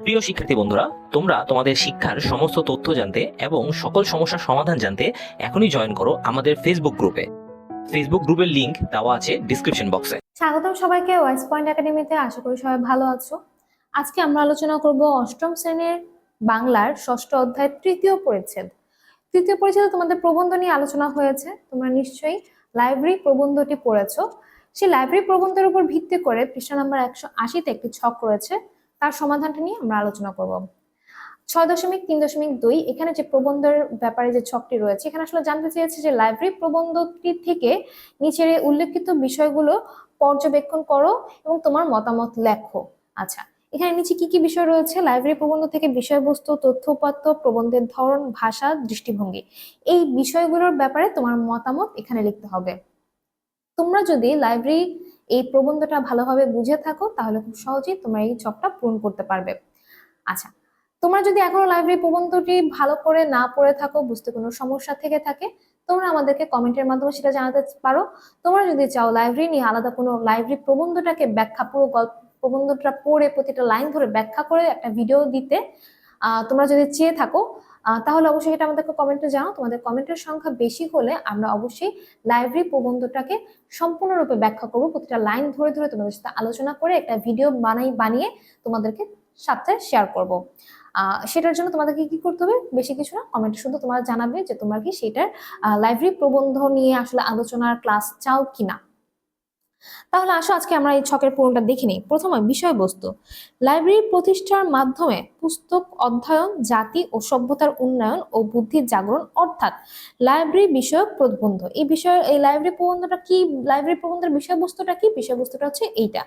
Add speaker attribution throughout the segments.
Speaker 1: প্রিয় শিক্ষার্থী বন্ধুরা, তোমরা তোমাদের শিক্ষার সমস্ত তথ্য জানতে এবং সকল সমস্যার সমাধান জানতে এখনই জয়েন করো আমাদের ফেসবুক গ্রুপে ফেসবুক গ্রুপের লিংক দেওয়া আছে ডিসক্রিপশন বক্সে
Speaker 2: স্বাগতম সবাইকে ওয়াইস পয়েন্ট একাডেমিতে আশা করি সবাই ভালো আছো। আজকে আমরা আলোচনা করব অষ্টম শ্রেণির বাংলার ষষ্ঠ অধ্যায় তৃতীয় পরিচ্ছেদ। তৃতীয় পরিচ্ছেদে তোমাদের প্রবন্ধ নিয়ে আলোচনা হয়েছে। তোমরা নিশ্চয়ই লাইব্রেরি প্রবন্ধটি পড়েছো। সেই লাইব্রেরি প্রবন্ধের উপর ভিত্তি করে পৃষ্ঠা নাম্বার একশো আশিতে একটি ছক রয়েছে। তার সমাধানটা নিয়ে আমরা আলোচনা করব। ছয় দশমিক তিন দশমিক দুই, এখানে যে প্রবন্ধের ব্যাপারে যে ছকটি রয়েছে, এখানে আসলে জানতে চেয়েছে যে লাইব্রেরি প্রবন্ধটি থেকে নিচের উল্লেখিত বিষয়গুলো পর্যবেক্ষণ করো এবং তোমার মতামত লেখো। আচ্ছা এখানে নিচে কি কি বিষয় রয়েছে? লাইব্রেরি প্রবন্ধ থেকে বিষয়বস্তু, তথ্য উপাত্ত, প্রবন্ধের ধরন, ভাষা, দৃষ্টিভঙ্গি, এই বিষয়গুলোর ব্যাপারে তোমার মতামত এখানে লিখতে হবে। তোমরা যদি লাইব্রেরি এই প্রবন্ধটা ভালোভাবে বুঝে থাকো, তাহলে খুব সহজেই তোমরা এই চকটা পূরণ করতে পারবে। আচ্ছা তোমরা যদি এখনও লাইব্রেরি প্রবন্ধটি ভালো করে না পড়ে থাকো, বুঝতে কোনো সমস্যা থেকে থাকে, তোমরা আমাদেরকে কমেন্টের মাধ্যমে সেটা জানাতে পারো। তোমরা যদি চাও লাইব্রেরি নিয়ে আলাদা কোনো লাইব্রেরি প্রবন্ধটাকে ব্যাখ্যা, পুরো গল্প, প্রবন্ধটা পড়ে প্রতিটা লাইন ধরে ব্যাখ্যা করে একটা ভিডিও দিতে তোমরা যদি চেয়ে থাকো তাহলে অবশ্যই এটা আমাদেরকে কমেন্টে জানাও। তোমাদের কমেন্টের সংখ্যা বেশি হলে আমরা অবশ্যই লাইব্রেরি প্রবন্ধটাকে সম্পূর্ণরূপে ব্যাখ্যা করব। প্রতিটা লাইন ধরে ধরে তোমাদের সাথে আলোচনা করে একটা ভিডিও বানাই, বানিয়ে তোমাদেরকে সাথে শেয়ার করব। সেটার জন্য তোমাদেরকে কি করতে হবে? বেশি কিছু না কমেন্টে শুধু তোমরা জানাবে যে তোমরা কি সেটার লাইব্রেরি প্রবন্ধ নিয়ে আসলে আলোচনার ক্লাস চাও কিনা। তাহলে আসো, আজকে আমরা এই ছকের পূরণটা দেখে নিই। প্রথমে বিষয়বস্তু। লাইব্রেরি প্রতিষ্ঠার মাধ্যমে পুস্তক অধ্যয়ন, জাতি ও সভ্যতার উন্নয়ন ও বুদ্ধির জাগরণ, অর্থাৎ লাইব্রেরি বিষয়ক প্রবন্ধ এই বিষয়, এই লাইব্রেরি প্রবন্ধটা কি, লাইব্রেরি প্রবন্ধের বিষয়বস্তুটা কি? বিষয়বস্তুটা হচ্ছে এইটা।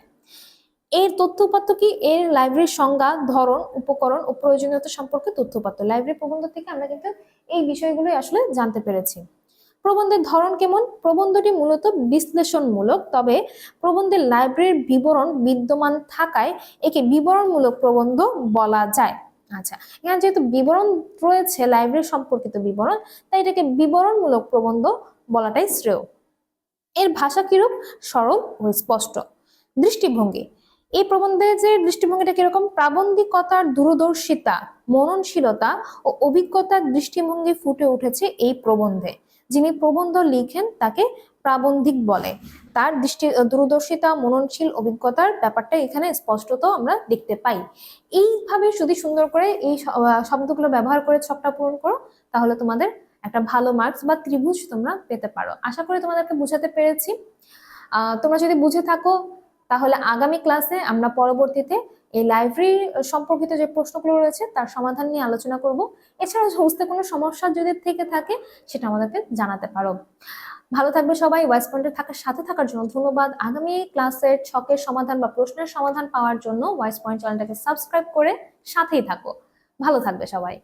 Speaker 2: এর তথ্য কি? এর লাইব্রেরির সংজ্ঞা, ধরন, উপকরণ ও প্রয়োজনীয়তা সম্পর্কে তথ্য উপাত্ত। লাইব্রেরি প্রবন্ধ থেকে আমরা কিন্তু এই বিষয়গুলোই আসলে জানতে পেরেছি। প্রবন্ধের ধরন কেমন? প্রবন্ধটি মূলত বিশ্লেষণমূলক, তবে প্রবন্ধের লাইব্রেরির বিবরণ বিদ্যমান থাকায় একে বিবরণমূলক প্রবন্ধ বলা যায়। আচ্ছা এখানে যেহেতু বিবরণ রয়েছে লাইব্রেরি সম্পর্কিত বিবরণ, তাই এটাকে বিবরণমূলক প্রবন্ধ বলাটাই শ্রেয়। এর ভাষা কিরূপ? সরল ও স্পষ্ট। দৃষ্টিভঙ্গি। এই প্রবন্ধে যে দৃষ্টিভঙ্গিটা কীরকম? প্রাবন্ধিকতার দূরদর্শিতা, মননশীলতা ও অভিজ্ঞতার দৃষ্টিভঙ্গি ফুটে উঠেছে এই প্রবন্ধে। যিনি প্রবন্ধ লিখেন তাকে প্রাবন্ধিক বলে। তার দৃষ্টি দূরদর্শিতা, মননশীল অভিজ্ঞতার ব্যাপারটা এখানে স্পষ্টত আমরা দেখতে পাই। এইভাবে যদি সুন্দর করে এই শব্দগুলো ব্যবহার করে ছকটা পূরণ করো, তাহলে তোমাদের একটা ভালো মার্কস বা ত্রিভুজ তোমরা পেতে পারো। আশা করি তোমাদেরকে বোঝাতে পেরেছি। তোমরা যদি বুঝে থাকো, তাহলে আগামী ক্লাসে আমরা পরবর্তীতে এই লাইব্রেরি সম্পর্কিত যে প্রশ্নগুলো রয়েছে, তার সমাধান নিয়ে আলোচনা করব। এছাড়া সমস্ত কোনো সমস্যা যদি থেকে থাকে, সেটা আমাদেরকে জানাতে পারো। ভালো থাকবে সবাই ওয়াইস পয়েন্টে থাকার সাথে থাকার জন্য ধন্যবাদ। আগামী ক্লাসের ছকের সমাধান বা প্রশ্নের সমাধান পাওয়ার জন্য ওয়াইস পয়েন্ট চ্যানেলটাকে সাবস্ক্রাইব করে সাথেই থাকো। ভালো থাকবে সবাই।